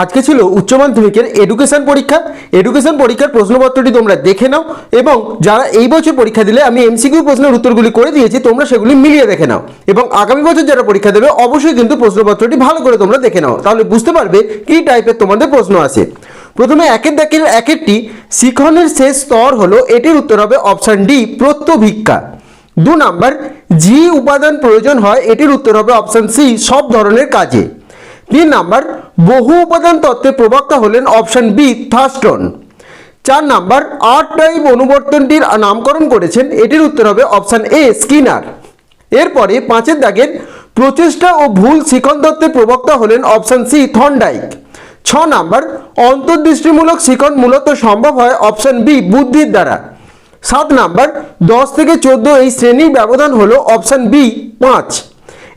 আজকে ছিল উচ্চ মাধ্যমিকের এডুকেশন পরীক্ষা। এডুকেশন পরীক্ষার প্রশ্নপত্রটি তোমরা দেখে নাও এবং যারা এই বছর পরীক্ষা দিলে, আমি এমসিকিউ প্রশ্নের উত্তরগুলি করে দিয়েছি, তোমরা সেগুলি মিলিয়ে দেখে নাও। এবং আগামী বছর যারা পরীক্ষা দেবে, অবশ্যই কিন্তু প্রশ্নপত্রটি ভালো করে তোমরা দেখে নাও। তাহলে বুঝতে পারবে কি টাইপের তোমাদের প্রশ্ন আছে। প্রথমে একের এক একটি শিখনের শেষ স্তর হলো, এটির উত্তর হবে অপশান ডি প্রত্যভিক্ষা। দু নাম্বার জি উপাদান প্রয়োজন হয়, এটির উত্তর হবে অপশান সি সব ধরনের কাজে। তিন নাম্বার বহু উপাদান তত্ত্বের প্রবক্তা হলেন অপশন বি থার্স্টন চার নাম্বার আর্ট টাইপ অনুবর্তনটির নামকরণ করেছেন, এটির উত্তর হবে অপশান এ, স্কিনার। এরপরে পাঁচের দাগের, প্রচেষ্টা ও ভুল শিখন তত্ত্বের প্রবক্তা হলেন অপশান সি থর্নডাইক ছ নাম্বার, অন্তর্দৃষ্টিমূলক শিখন মূলত সম্ভব হয় অপশান বি বুদ্ধির দ্বারা। সাত নাম্বার, দশ থেকে চোদ্দ এই শ্রেণির ব্যবধান হলো অপশান বি পাঁচ।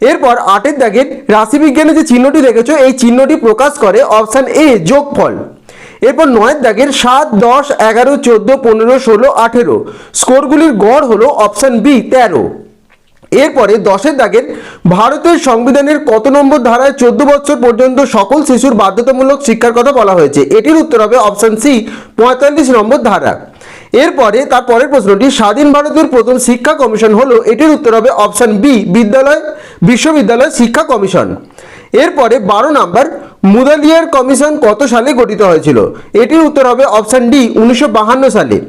এরপর আটের দাগের রাশিবিজ্ঞানে যে চিহ্নটি দেখেছ, এই চিহ্নটি প্রকাশ করে অপশান এ, যোগফল। এরপর নয়ের দাগের সাত, দশ, এগারো, চোদ্দ, পনেরো, ষোলো, আঠেরো। স্কোরগুলির গড় হলো অপশান বি, তেরো। এরপরে দশের দাগের ভারতের সংবিধানের কত নম্বর ধারায় চোদ্দ বছর পর্যন্ত সকল শিশুর বাধ্যতামূলক শিক্ষার কথা বলা হয়েছে? এটির উত্তর হবে অপশান সি, পঁয়তাল্লিশ নম্বর ধারা। এরপরে তার পরের প্রশ্নটি, স্বাধীন ভারতের প্রথম শিক্ষা কমিশন হলো, এটির উত্তর হবে অপশান বি, বিদ্যালয় বিশ্ববিদ্যালয় শিক্ষা কমিশন। এরপরে বারো নাম্বার, মুদালিয়ার কমিশন কত সালে গঠিত হয়েছিল? এটির উত্তর হবে অপশান ডি, উনিশশো সালে।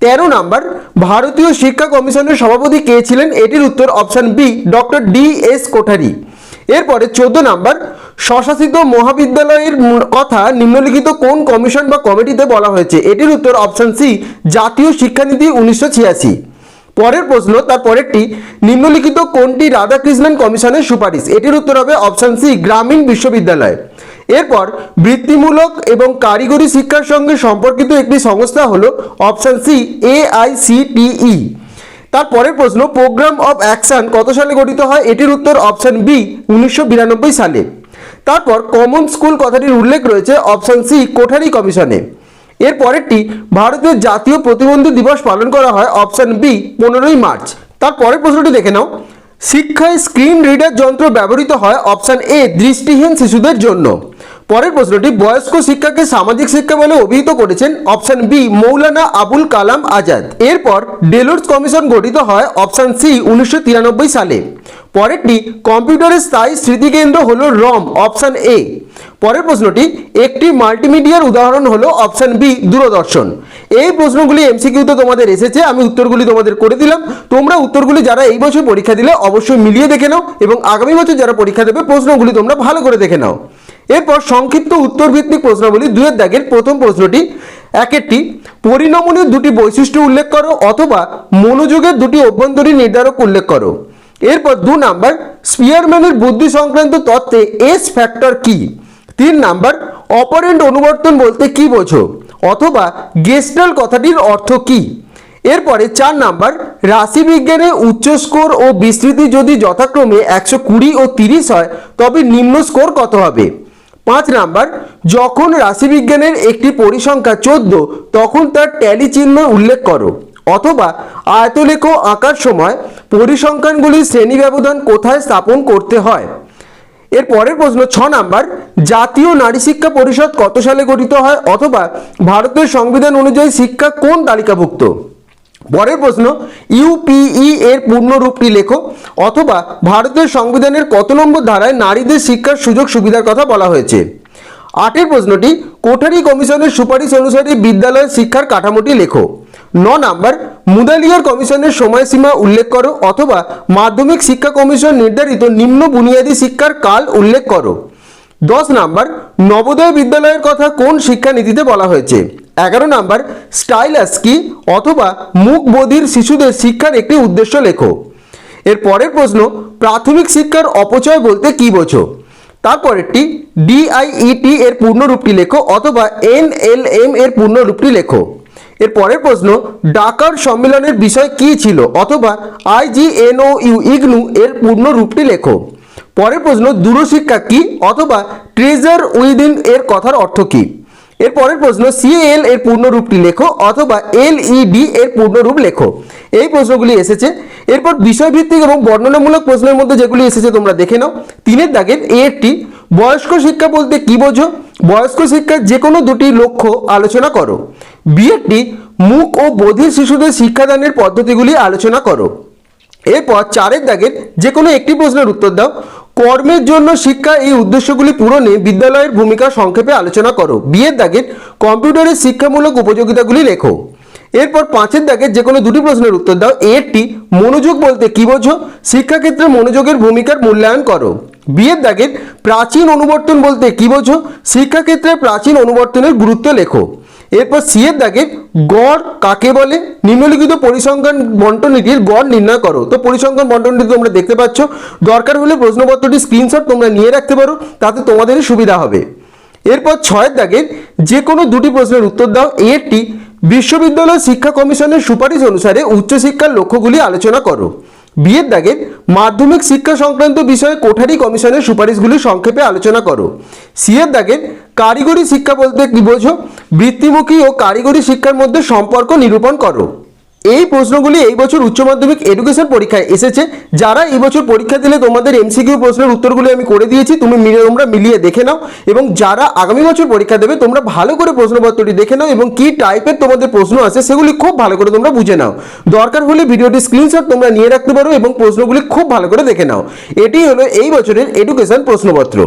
তেরো নাম্বার, ভারতীয় শিক্ষা কমিশনের সভাপতি কে ছিলেন? এটির উত্তর option B, doctor D S Kothari. এরপরে চোদ্দ নাম্বার, স্বশাসিত মহাবিদ্যালয়ের কথা নিম্নলিখিত কোন কমিশন বা কমিটিতে বলা হয়েছে? এটির উত্তর অপশন সি, জাতীয় শিক্ষানীতি উনিশশো ছিয়াশি। পরের প্রশ্ন, তার পরেরটি, নিম্নলিখিত কোনটি রাধাকৃষ্ণন কমিশনের সুপারিশ? এটির উত্তর হবে অপশান সি, গ্রামীণ বিশ্ববিদ্যালয়। এরপর, বৃত্তিমূলক এবং কারিগরি শিক্ষার সঙ্গে সম্পর্কিত একটি সংস্থা হল অপশান সি, এআইসিটিই। তার পরের প্রশ্ন, প্রোগ্রাম অফ অ্যাকশন কত সালে গঠিত হয়? এটির উত্তর অপশন বি, উনিশশো বিরানব্বই সালে। তারপর, কমন স্কুল কথাটির উল্লেখ রয়েছে অপশন সি, কোঠারি কমিশনে। এর পরেরটি ভারতের জাতীয় প্রতিবন্ধী দিবস পালন করা হয় অপশন বি, পনেরোই মার্চ। তার পরের প্রশ্নটি দেখে নাও। শিক্ষায় স্ক্রিন রিডার যন্ত্র ব্যবহৃত হয় অপশান এ, দৃষ্টিহীন শিশুদের জন্য। পরের প্রশ্নটি, বয়স্ক শিক্ষাকে সামাজিক শিক্ষা বলে অভিহিত করেছেন অপশন বি, মৌলানা আবুল কালাম আজাদ। এরপর, ডেলোর্স কমিশন গঠিত হয় অপশন সি, উনিশশো তিরানব্বই সালে। পরেরটি কম্পিউটারের স্থায়ী স্মৃতিকেন্দ্র হলো রম, অপশান এ। পরের প্রশ্নটি, একটি মাল্টিমিডিয়ার উদাহরণ হলো অপশান বি, দূরদর্শন। এই প্রশ্নগুলি এমসিকিউতে তোমাদের এসেছে, আমি উত্তরগুলি তোমাদের করে দিলাম। তোমরা উত্তরগুলি যারা এই বছর পরীক্ষা দিলে অবশ্যই মিলিয়ে দেখে নাও এবং আগামী বছর যারা পরীক্ষা দেবে প্রশ্নগুলি তোমরা ভালো করে দেখে নাও। এরপর সংক্ষিপ্ত উত্তর ভিত্তিক প্রশ্নাবলী দুয়ের দাগের প্রথম প্রশ্নটি, একেরটি পরিণমনের দুটি বৈশিষ্ট্য উল্লেখ করো অথবা মনোযোগের দুটি অভ্যন্তরীণ নির্ধারক উল্লেখ করো। এরপর দু নাম্বার স্পিয়ারম্যানের বুদ্ধি সংক্রান্ত তত্ত্বে এস ফ্যাক্টর কি? তিন নাম্বার অপারেন্ট অনুবর্তন বলতে কি বোঝো? অথবা গেস্টাল কথাটির অর্থ কি? এরপরে চার নাম্বার, রাশিবিজ্ঞানে উচ্চ স্কোর ও বিস্তৃতি যদি যথাক্রমে একশো কুড়ি ও তিরিশ হয়, তবে নিম্ন স্কোর কত হবে? পাঁচ নাম্বার, যখন রাশিবিজ্ঞানের একটি পরিসংখ্যা চোদ্দ, তখন তার ট্যালি চিহ্ন উল্লেখ করো। অথবা আয়তলেখ আঁকার সময় পরিসংখ্যানগুলির শ্রেণি ব্যবধান কোথায় স্থাপন করতে হয়? এর পরের প্রশ্ন, ছ নাম্বার, জাতীয় নারী শিক্ষা পরিষদ কত সালে গঠিত হয় অথবা ভারতের সংবিধান অনুযায়ী শিক্ষা কোন তালিকাভুক্ত? পরের প্রশ্ন ইউপিই এর পূর্ণরূপটি লেখো অথবা ভারতের সংবিধানের কত নম্বর ধারায় নারীদের শিক্ষার সুযোগ সুবিধার কথা বলা হয়েছে? আটের প্রশ্নটি, কোঠারি কমিশনের সুপারিশ অনুসারে বিদ্যালয়ের শিক্ষার কাঠামোটি লেখো। ন নাম্বার, মুদালিয়ার কমিশনের সময়সীমা উল্লেখ করো অথবা মাধ্যমিক শিক্ষা কমিশন নির্ধারিত নিম্ন বুনিয়াদী শিক্ষার কাল উল্লেখ করো। দশ নাম্বার, নবোদয় বিদ্যালয়ের কথা কোন শিক্ষানীতিতে বলা হয়েছে? এগারো নাম্বার, স্টাইলাস কি অথবা মুখ বধির শিশুদের শিক্ষার একটি উদ্দেশ্য লেখো। এর পরের প্রশ্ন, প্রাথমিক শিক্ষার অপচয় বলতে কি বোঝো? তারপরেরটি, ডিআইইটি এর পূর্ণরূপটি লেখো অথবা এনএলএম এর পূর্ণরূপটি লেখো। এর পরের প্রশ্ন, ডাকার সম্মেলনের বিষয় কি ছিল? অথবা আইজিএনও ইউ ইগনু এর পূর্ণ রূপটি লেখো। পরের প্রশ্ন, দূরশিক্ষা কি? অথবা ট্রেজার উইদিন এর কথার অর্থ কি? এর পরের প্রশ্ন সিএল এর পূর্ণ রূপটি লেখো অথবা এলইডি এর পূর্ণ রূপ লেখো। এই প্রশ্নগুলি এসেছে। এরপর বিষয়ভিত্তিক এবং বর্ণনামূলক প্রশ্নের মধ্যে যেগুলি এসেছে তোমরা দেখে নাও। তিনের দাগের এটি বয়স্ক শিক্ষা বলতে কি বোঝো? বয়স্ক শিক্ষার যে কোনো দুটি লক্ষ্য আলোচনা করো। বিএডটি মুখ ও বধির শিশুদের শিক্ষাদানের পদ্ধতিগুলি আলোচনা করো। এরপর চারের দাগের যে কোনো একটি প্রশ্নের উত্তর দাও। কর্মের জন্য শিক্ষা এই উদ্দেশ্যগুলি পূরণে বিদ্যালয়ের ভূমিকা সংক্ষেপে আলোচনা করো। বিয়ের দাগের কম্পিউটারের শিক্ষামূলক উপযোগিতাগুলি লেখো। এরপর পাঁচের দাগে যে কোনো দুটি প্রশ্নের উত্তর দাও। এরটি মনোযোগ বলতে কি বোঝো? শিক্ষাক্ষেত্রে মনোযোগের ভূমিকার মূল্যায়ন করো। বিয়ের দাগের প্রাচীন অনুবর্তন বলতে কি বোঝো? শিক্ষাক্ষেত্রে প্রাচীন অনুবর্তনের গুরুত্ব লেখো। এরপর সিয়ের দাগে গড় কাকে বলে? নিম্নলিখিত পরিসংখ্যান বন্টনীতির গড় নির্ণয় করো। তো পরিসংখ্যান বন্টনীতি তোমরা দেখতে পাচ্ছ। দরকার হলে প্রশ্নপত্রটি স্ক্রিনশট তোমরা নিয়ে রাখতে পারো, তাতে তোমাদেরই সুবিধা হবে। এরপর ছয়ের দাগের যে কোনো দুটি প্রশ্নের উত্তর দাও। এরটি বিশ্ববিদ্যালয় শিক্ষা কমিশনের সুপারিশ অনুসারে উচ্চশিক্ষার লক্ষ্যগুলি আলোচনা করো। বিয়ের দাগের মাধ্যমিক শিক্ষা সংক্রান্ত বিষয়ে কোঠারি কমিশনের সুপারিশগুলি সংক্ষেপে আলোচনা করো। সিয়ের দাগের কারিগরি শিক্ষা বলতে কি বোঝো? বৃত্তিমুখী ও কারিগরি শিক্ষার মধ্যে সম্পর্ক নিরূপণ করো। এই প্রশ্নগুলি এই বছর উচ্চ মাধ্যমিক এডুকেশন পরীক্ষায় এসেছে। যারা এই বছর পরীক্ষা দিলে তোমাদের এমসিকিউ প্রশ্নের উত্তরগুলি আমি করে দিয়েছি, তুমি তোমরা মিলিয়ে দেখে নাও এবং যারা আগামী বছর পরীক্ষা দেবে, তোমরা ভালো করে প্রশ্নপত্রটি দেখে নাও এবং কি টাইপের তোমাদের প্রশ্ন আছে সেগুলি খুব ভালো করে তোমরা বুঝে নাও। দরকার হলে ভিডিওটি স্ক্রিনশট তোমরা নিয়ে রাখতে পারো এবং প্রশ্নগুলি খুব ভালো করে দেখে নাও। এটি হলো এই বছরের এডুকেশন প্রশ্নপত্র।